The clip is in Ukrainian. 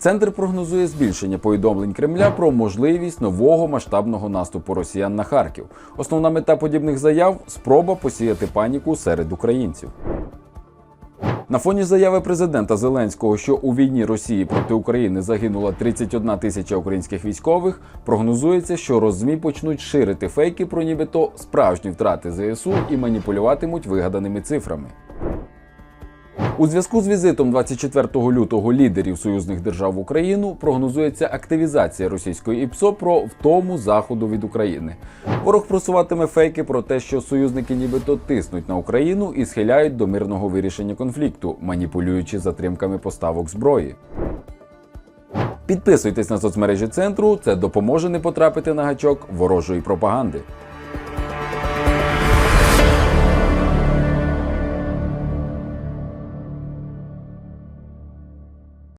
Центр прогнозує збільшення повідомлень Кремля про можливість нового масштабного наступу росіян на Харків. Основна мета подібних заяв спроба посіяти паніку серед українців. На фоні заяви президента Зеленського, що у війні Росії проти України загинула 31 тисяча українських військових, прогнозується, що роззмі почнуть ширити фейки про нібито справжні втрати ЗСУ і маніпулюватимуть вигаданими цифрами. У зв'язку з візитом 24 лютого лідерів союзних держав в Україну прогнозується активізація російської ІПСО про втому заходу від України. Ворог просуватиме фейки про те, що союзники нібито тиснуть на Україну і схиляють до мирного вирішення конфлікту, маніпулюючи затримками поставок зброї. Підписуйтесь на соцмережі центру, це допоможе не потрапити на гачок ворожої пропаганди.